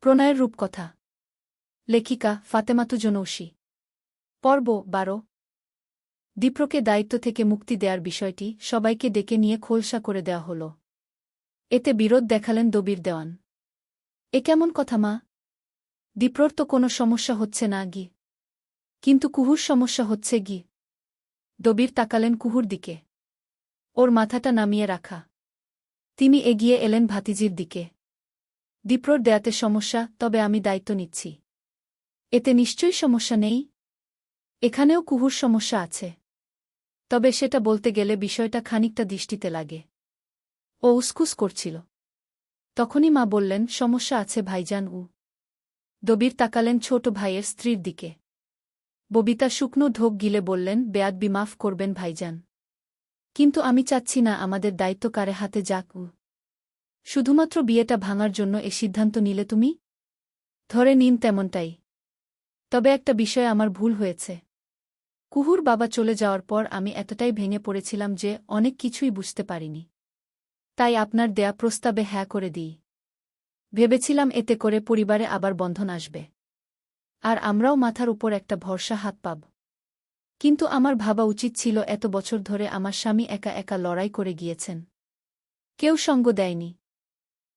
প্রণয়ের রূপকথা। লেখিকা ফাতেমাতু জনৌসি পর্ব বারো। দীপ্রকে দায়িত্ব থেকে মুক্তি দেওয়ার বিষয়টি সবাইকে ডেকে নিয়ে খোলসা করে দেওয়া হল। এতে বিরোধ দেখালেন দবির দেওয়ান। এ কেমন কথা, মা? দীপ্রর তো কোনো সমস্যা হচ্ছে না গি। কিন্তু কুহুর সমস্যা হচ্ছে গি। দবির তাকালেন কুহুর দিকে। ওর মাথাটা নামিয়ে রাখা। তিনি এগিয়ে এলেন ভাতিজির দিকে। দীপ্রর দেয়াতে সমস্যা, তবে আমি দায়িত্ব নিচ্ছি। এতে নিশ্চয়ই সমস্যা নেই? এখানেও কুহুর সমস্যা আছে। তবে সেটা বলতে গেলে বিষয়টা খানিকটা দৃষ্টিতে লাগে। ও উসকুস করছিল। তখনই মা বললেন, সমস্যা আছে ভাইজান উ। দবির তাকালেন ছোট ভাইয়ের স্ত্রীর দিকে। ববিতা শুকনো ঢোক গিলে বললেন, বেয়াদবি মাফ করবেন ভাইজান। কিন্তু আমি চাচ্ছি না আমাদের দায়িত্ব কারে হাতে যাক উ। শুধুমাত্র বিয়েটা ভাঙার জন্য এ সিদ্ধান্ত নিলে তুমি? ধরে নিন তেমনটাই। তবে একটা বিষয়ে আমার ভুল হয়েছে। কুহুর বাবা চলে যাওয়ার পর আমি এতটাই ভেঙে পড়েছিলাম যে অনেক কিছুই বুঝতে পারিনি। তাই আপনার দেয়া প্রস্তাবে হ্যাঁ করে দিই। ভেবেছিলাম এতে করে পরিবারে আবার বন্ধন আসবে। আর আমরাও মাথার উপর একটা ভরসা হাত পাব। কিন্তু আমার ভাবা উচিত ছিল এত বছর ধরে আমার স্বামী একা একা লড়াই করে গিয়েছেন। কেউ সঙ্গ দেয়নি।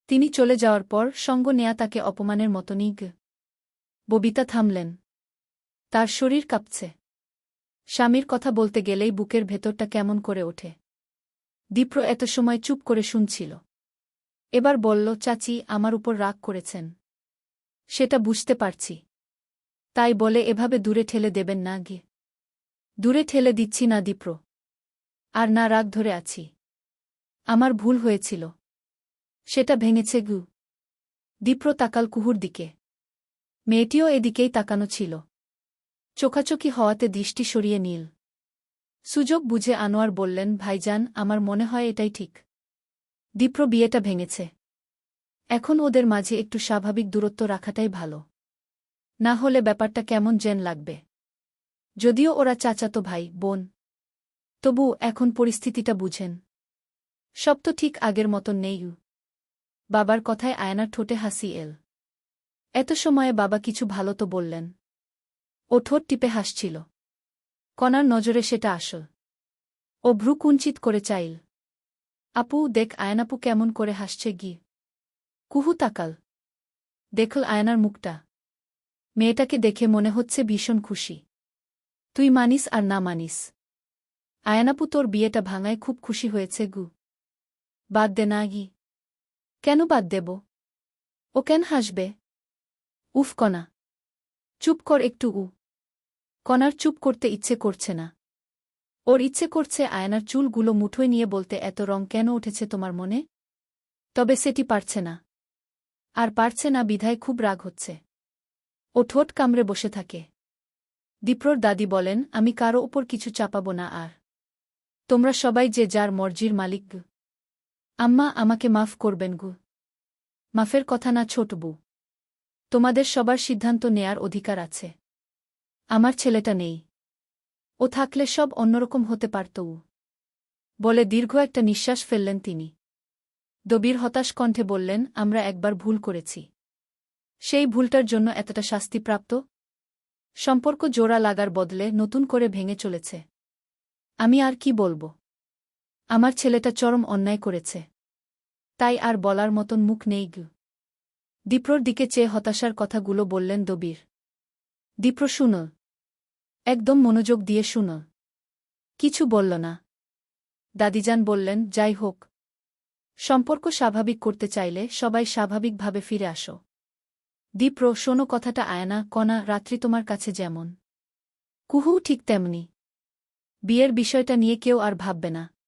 তিনি চলে যাওয়ার পর সঙ্গ নেয়া তাকে অপমানের মতনই গ। ববিতা থামলেন। তার শরীর কাঁপছে। স্বামীর কথা বলতে গেলেই বুকের ভেতরটা কেমন করে ওঠে। দীপ্র এত সময় চুপ করে শুনছিল। এবার বলল, চাচি, আমার উপর রাগ করেছেন। সেটা বুঝতে পারছি। তাই বলে এভাবে দূরে ঠেলে দেবেন না গে। দূরে ঠেলে দিচ্ছি না দীপ্র। আর না রাগ ধরে আছি। আমার ভুল হয়েছিল। সেটা ভেঙেছে গু। দীপ্র তাকাল কুহুর দিকে। মেয়েটিও এদিকেই তাকানো ছিল। চোখাচোখি হওয়াতে দৃষ্টি সরিয়ে নীল। সুযোগ বুঝে আনোয়ার বললেন, ভাইজান, আমার মনে হয় এটাই ঠিক। দীপ্র বিয়েটা ভেঙেছে। এখন ওদের মাঝে একটু স্বাভাবিক দূরত্ব রাখাটাই ভালো। না হলে ব্যাপারটা কেমন জেন লাগবে। যদিও ওরা চাচাতো ভাই, বোন। তবু এখন পরিস্থিতিটা বুঝেন। সব তো ঠিক আগের মতন নেই বাবার কথায় আয়নার ঠোঁটে হাসি এল। এত সময়ে বাবা কিছু ভালো তো বললেন। ও ঠোঁট টিপে হাসছিল। কনার নজরে সেটা আসল। ও ভ্রু কুঞ্চিত করে চাইল। আপু, দেখ আয়নাপু কেমন করে হাসছে গি। কুহু তাকাল। দেখল আয়নার মুখটা। মেয়েটাকে দেখে মনে হচ্ছে ভীষণ খুশি। তুই মানিস আর না মানিস। আয়নাপু তোর বিয়েটা ভাঙায় খুব খুশি হয়েছে গু। বাদ দে না গি। কেন বাদ দেব? ও কেন হাসবে? উফ কনা চুপ কর একটু, উ। কনার চুপ করতে ইচ্ছে করছে না। ওর ইচ্ছে করছে আয়নার চুলগুলো মুঠোয় নিয়ে বলতে এত রং কেন উঠেছে তোমার মনে? তবে সেটি পারছে না। আর পারছে না বিধায় খুব রাগ হচ্ছে। ও ঠোঁট কামড়ে বসে থাকে। দীপ্রর দাদি বলেন, আমি কারও ওপর কিছু চাপাব না আর। তোমরা সবাই যে যার মর্জির মালিক আম্মা, আমাকে মাফ করবেন গু। মাফের কথা না ছোটবু তোমাদের সবার সিদ্ধান্ত নেয়ার অধিকার আছে। আমার ছেলেটা নেই। ও থাকলে সব অন্যরকম হতে পারত বলে দীর্ঘ একটা নিঃশ্বাস ফেললেন তিনি। দবির হতাশ কণ্ঠে বললেন, আমরা একবার ভুল করেছি। সেই ভুলটার জন্য এতটা শাস্তিপ্রাপ্ত সম্পর্ক জোড়া লাগার বদলে নতুন করে ভেঙে চলেছে। আমি আর কি বলব? আমার ছেলেটা চরম অন্যায় করেছে। তাই আর বলার মতন মুখ নেই গু। দীপ্রর দিকে চেয়ে হতাশার কথাগুলো বললেন দবির। দীপ্র, শুন। একদম মনোযোগ দিয়ে শুন। কিছু বলল না। দাদিজান বললেন, যাই হোক। সম্পর্ক স্বাভাবিক করতে চাইলে সবাই স্বাভাবিকভাবে ফিরে আসো। দীপ্র, শোনো কথাটা আয়না, কণা, রাত্রি তোমার কাছে যেমন। কুহু ঠিক তেমনি। বিয়ের বিষয়টা নিয়ে কেউ আর ভাববে না।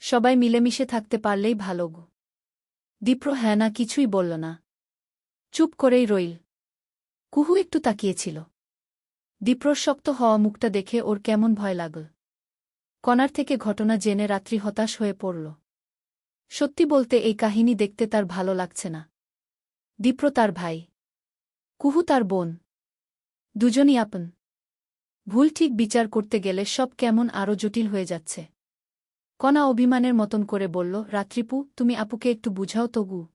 সবাই মিলেমিশে থাকতে পারলেই ভালো গো। দীপ্র হ্যাঁ না কিছুই বলল না। চুপ করেই রইল। কুহু একটু তাকিয়েছিল। দীপ্রর শক্ত হওয়া মুখটা দেখে ওর কেমন ভয় লাগল। কণার থেকে ঘটনা জেনে রাত্রি হতাশ হয়ে পড়ল। সত্যি বলতে এই কাহিনী দেখতে তার ভালো লাগছে না। দীপ্র তার ভাই। কুহু তার বোন। দুজনই আপন। ভুল ঠিক বিচার করতে গেলে সব কেমন আরও জটিল হয়ে যাচ্ছে। কণা অভিমানের মতন করে বলল, রাত্রিপু, তুমি আপুকে একটু বুঝাও তগু।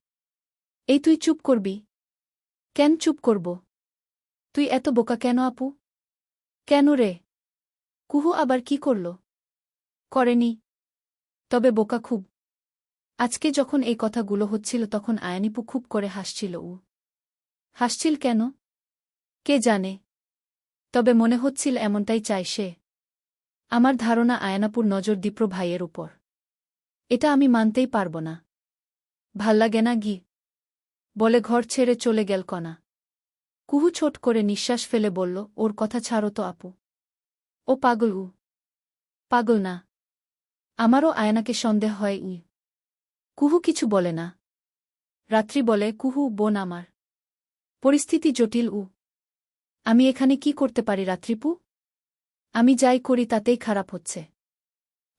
এই তুই চুপ করবি? কেন চুপ করব? তুই এত বোকা কেন আপু? কেন রে? কুহু আবার কি করল? করেনি। তবে বোকা খুব। আজকে যখন এই কথাগুলো হচ্ছিল তখন আয়ানিপু খুব করে হাসছিল, উ। হাসছিল কেন? কে জানে? তবে মনে হচ্ছিল এমনটাই চায় সে। আমার ধারণা আয়নাপুর নজর দীপ্র ভাইয়ের উপর। এটা আমি মানতেই পারব না। ভালো লাগে না গি বলে ঘর ছেড়ে চলে গেল কনা কুহু ছোট করে নিঃশ্বাস ফেলে বলল, ওর কথা ছাড়ো তো আপু। ও পাগল উ। পাগল না। আমারও আয়নাকে সন্দেহ হয় ই কুহু কিছু বলে না। রাত্রি বলে, কুহু, বোন আমার। পরিস্থিতি জটিল উ। আমি এখানে কি করতে পারি রাত্রিপু? আমি যাই করি তাতেই খারাপ হচ্ছে।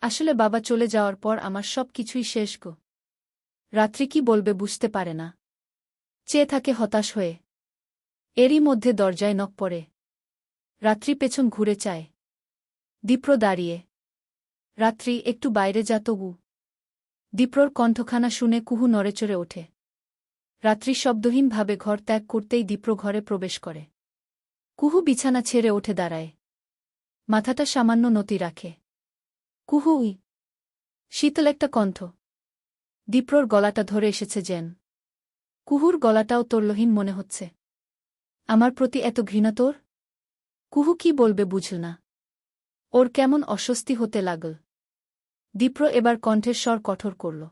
আসলে বাবা চলে যাওয়ার পর আমার সব কিছুই শেষ গো। রাত্রি কি বলবে বুঝতে পারে না। চেয়ে থাকে হতাশ হয়ে। এরই মধ্যে দরজায় নক পড়ে। রাত্রি পেছন ঘুরে চায়। দীপ্র দাঁড়িয়ে। রাত্রি, একটু বাইরে যা তবু। দীপ্রর কণ্ঠখানা শুনে কুহু নড়েচড়ে ওঠে। রাত্রি শব্দহীনভাবে ঘর ত্যাগ করতেই দীপ্র ঘরে প্রবেশ করে। কুহু বিছানা ছেড়ে ওঠে দাঁড়ায়। মাথাটা সামান্য নতি রাখে। কুহু উই। শীতল একটা কণ্ঠ। দীপ্রর গলাটা ধরে এসেছে জেন কুহুর গলাটাও তরলহীন মনে হচ্ছে। আমার প্রতি এত ঘৃণা তোর? কুহু কি বলবে বুঝল না। ওর কেমন অস্বস্তি হতে লাগল। দীপ্র এবার কণ্ঠের স্বর কঠোর করল।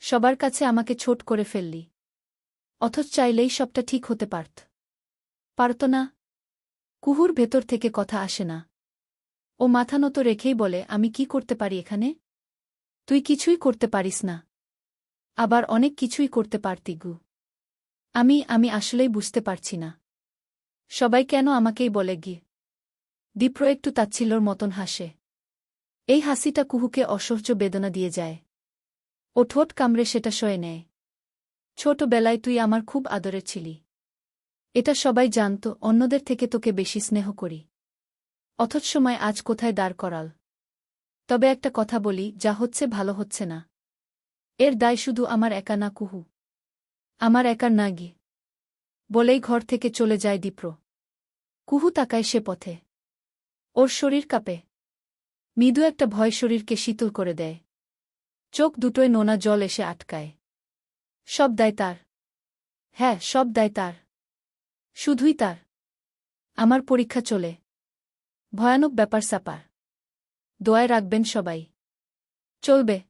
সবার কাছে আমাকে ছোট করে ফেললি। অথচ চাইলেই সবটা ঠিক হতে পারত। পারত না। কুহুর ভেতর থেকে কথা আসে না। ও মাথা নত রেখেই বলে, আমি কি করতে পারি এখানে? তুই কিছুই করতে পারিস না। আবার অনেক কিছুই করতে পারতি গু। আমি আমি আসলেই বুঝতে পারছি না। সবাই কেন আমাকেই বলে গি? দীপ্র একটু তাচ্ছিল্যর মতন হাসে। এই হাসিটা কুহুকে অসহ্য বেদনা দিয়ে যায়। ও ঠোঁট কামড়ে সেটা সয়ে নেয়। ছোটবেলায় তুই আমার খুব আদরে ছিলি। এটা সবাই জানত, অন্যদের থেকে তোকে বেশি স্নেহ করি। অথচ সময় আজ কোথায় দাঁড় করাল? তবে একটা কথা বলি, যা হচ্ছে ভালো হচ্ছে না। এর দায় শুধু আমার একা না, কুহু। আমার একার না গি বলেই ঘর থেকে চলে যায় দীপ্র। কুহু তাকায় সে পথে। ওর শরীর কাঁপে। মৃদু একটা ভয় শরীরকে শীতল করে দেয়। চোখ দুটোয় নোনা জল এসে আটকায়। সব দায় তার। হ্যাঁ সব দায় তার। শুধুই তার। আমার পরীক্ষা চলে। ভয়ানক ব্যাপার স্যাপার দোয়ায় রাখবেন সবাই। চলবে।